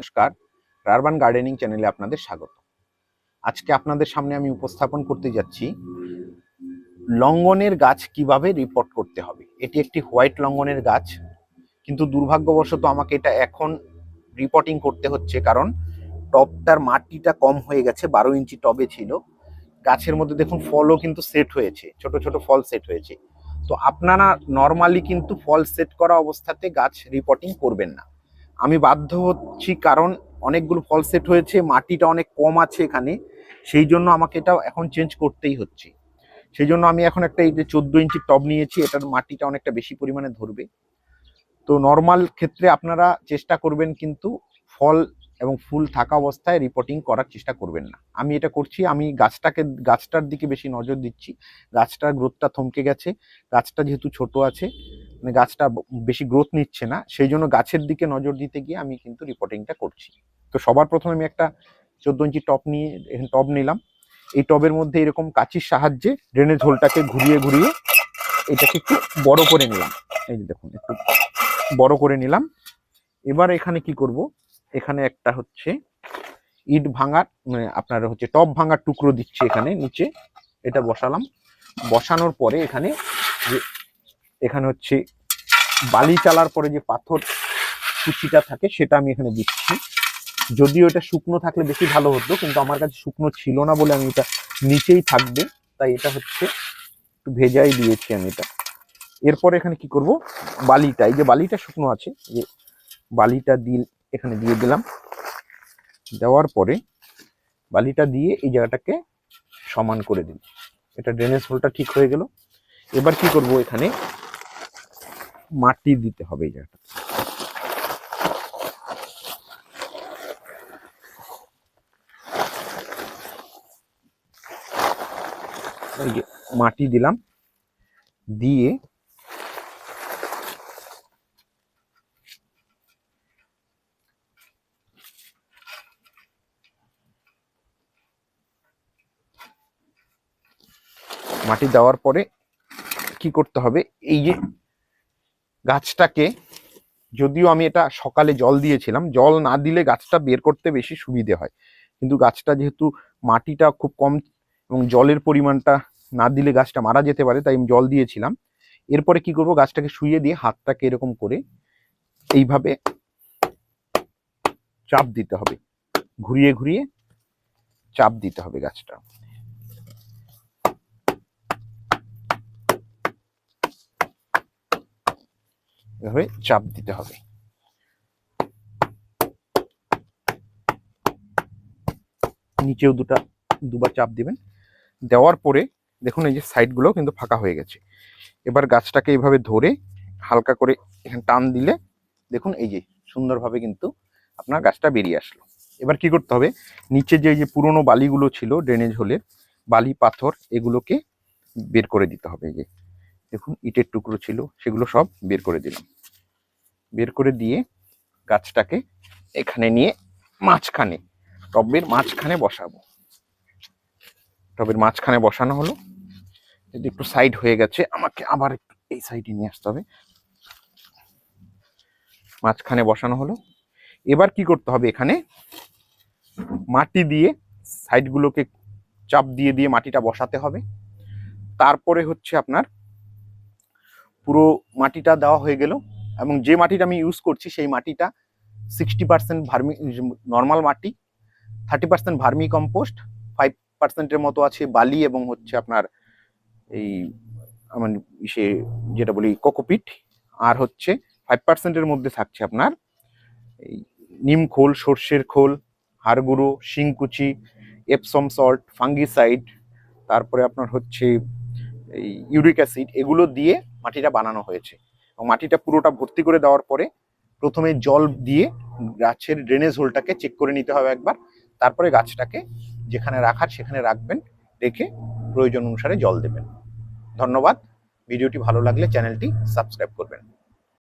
নমস্কার। রারবান গার্ডেনিং চ্যানেলে আপনাদের স্বাগত। আজকে আপনাদের সামনে আমি উপস্থাপন করতে যাচ্ছি লঙ্গনের গাছ কীভাবে রিপোর্ট করতে হবে? এটি একটি হোয়াইট লঙ্গনের গাছ, কিন্তু দুর্ভাগ্যবশত আমাকে এটা এখন রিপোর্টিং করতে হচ্ছে কারণ টবটার মাটিটা কম হয়ে গেছে, বারো ইঞ্চি টবে ছিল। গাছের মধ্যে দেখুন ফলও কিন্তু সেট হয়েছে, ছোট ছোট ফল সেট হয়েছে। তো আপনারা নর্মালি কিন্তু ফল সেট করা অবস্থাতে গাছ রিপোর্টিং করবেন না। আমি বাধ্য হচ্ছি কারণ অনেকগুলো ফল সেট হয়েছে, মাটিটা অনেক কম আছে এখানে, সেই জন্য আমাকে এটা এখন চেঞ্জ করতেই হচ্ছে। সেই জন্য আমি এখন একটা এই যে চোদ্দ ইঞ্চি টব নিয়েছি, এটার মাটিটা অনেকটা বেশি পরিমাণে ধরবে। তো নর্মাল ক্ষেত্রে আপনারা চেষ্টা করবেন কিন্তু ফল এবং ফুল থাকা অবস্থায় রিপোর্টিং করার চেষ্টা করবেন না। আমি এটা করছি, আমি গাছটাকে, গাছটার দিকে বেশি নজর দিচ্ছি। গাছটার গ্রোথটা থমকে গেছে, গাছটা যেহেতু ছোট আছে মানে গাছটা বেশি গ্রোথ নিচ্ছে না, সেই জন্য গাছের দিকে নজর দিতে গিয়ে আমি কিন্তু রিপোর্টিংটা করছি। তো সবার প্রথমে আমি একটা চোদ্দ ইঞ্চি টপ নিয়ে টব নিলাম। এই টবের মধ্যে এরকম কাঁচির সাহায্যে ড্রেনেজ হোলটাকে ঘুরিয়ে ঘুরিয়ে এটাকে একটু বড় করে নিলাম। এই যে দেখুন, একটু বড় করে নিলাম। এবার এখানে কি করব? এখানে একটা হচ্ছে ইট ভাঙার মানে আপনার হচ্ছে টপ ভাঙার টুকরো দিচ্ছি এখানে নিচে। এটা বসালাম। বসানোর পরে এখানে এখানে হচ্ছে বালি চালার পরে যে পাথর কুচিটা থাকে, সেটা আমি এখানে দিচ্ছি। যদিও এটা শুকনো থাকলে বেশি ভালো হতো, কিন্তু আমার কাছে শুকনো ছিল না বলে আমি এটা নিচেই থাকবে। তাই এটা হচ্ছে একটু ভেজাই দিয়েছি আমি এটা। এরপর এখানে কি করব? বালিটা, এই যে বালিটা শুকনো আছে যে বালিটা দিয়ে এখানে দিয়ে দিলাম। দেওয়ার পরে বালিটা দিয়ে এই জায়গাটাকে সমান করে দিন এটা ড্রেনেজ হোলটা ঠিক হয়ে গেল। এবার কি করব এখানে? মাটি দিতে হবে এই জায়গাটা। মাটি দিলাম, দিয়ে মাটি দেওয়ার পরে কি করতে হবে? এই যে গাছটাকে, যদিও আমি এটা সকালে জল দিয়েছিলাম, জল না দিলে গাছটা বের করতে বেশি সুবিধে হয়। কিন্তু গাছটা যেহেতু মাটিটা খুব কম এবং জলের পরিমাণটা না দিলে গাছটা মারা যেতে পারে, তাই আমি জল দিয়েছিলাম। এরপরে কি করব, গাছটাকে শুইয়ে দিয়ে হাতটাকে এরকম করে এইভাবে চাপ দিতে হবে। ঘুরিয়ে ঘুরিয়ে চাপ দিতে হবে গাছটা। এভাবে চাপ দিতে হবে। নিচেও দুটা, দুবার চাপ দিবেন। দেওয়ার পরে দেখুন এই যে সাইডগুলো কিন্তু ফাঁকা হয়ে গেছে। এবার গাছটাকে এইভাবে ধরে হালকা করে এখানে টান দিলে দেখুন এই যে সুন্দরভাবে কিন্তু আপনার গাছটা বেরিয়ে আসলো। এবার কি করতে হবে? নিচে যে যে পুরনো বালিগুলো ছিল ড্রেনেজ হোলের বালি, পাথর এগুলোকে বের করে দিতে হবে এই যে। দেখুন, ইটের টুকরো ছিল, সেগুলো সব বের করে দিলাম। বের করে দিয়ে গাছটাকে এখানে নিয়ে মাঝখানে, টবের মাঝখানে বসাবো। টবের মাঝখানে বসানো হলো। যদি একটু সাইড হয়ে গেছে, আমাকে আবার একটু এই সাইডে নিয়ে আসতে হবে। মাঝখানে বসানো হলো। এবার কি করতে হবে এখানে? মাটি দিয়ে সাইডগুলোকে চাপ দিয়ে দিয়ে মাটিটা বসাতে হবে। তারপরে হচ্ছে আপনার পুরো মাটিটা দেওয়া হয়ে গেল এবং যে মাটিটা আমি ইউজ করছি সেই মাটিটা সিক্সটি পার্সেন্ট ভার্মি নর্মাল মাটি thirty percent vermi compost five পার্সেন্টের মতো আছে বালি এবং হচ্ছে আপনার এই, আমার সে যেটা বলি কোকোপিট, আর হচ্ছে ফাইভ পার্সেন্টের মধ্যে থাকছে আপনার এই নিম খোল, সর্ষের খোল, হাড়গুঁড়ো, শিংকুচি এপসম সল্ট ফাঙ্গিসাইড তারপরে আপনার হচ্ছে এই ইউরিক অ্যাসিড এগুলো দিয়ে মাটিটা বানানো হয়েছে। এবং মাটিটা পুরোটা ভর্তি করে দেওয়ার পরে প্রথমে জল দিয়ে গাছের ড্রেনেজ হোলটাকে চেক করে নিতে হবে একবার। তারপরে গাছটাকে যেখানে রাখার সেখানে রাখবেন, রেখে প্রয়োজন অনুসারে জল দেবেন। ধন্যবাদ। ভিডিওটি ভালো লাগলে চ্যানেলটি সাবস্ক্রাইব করবেন।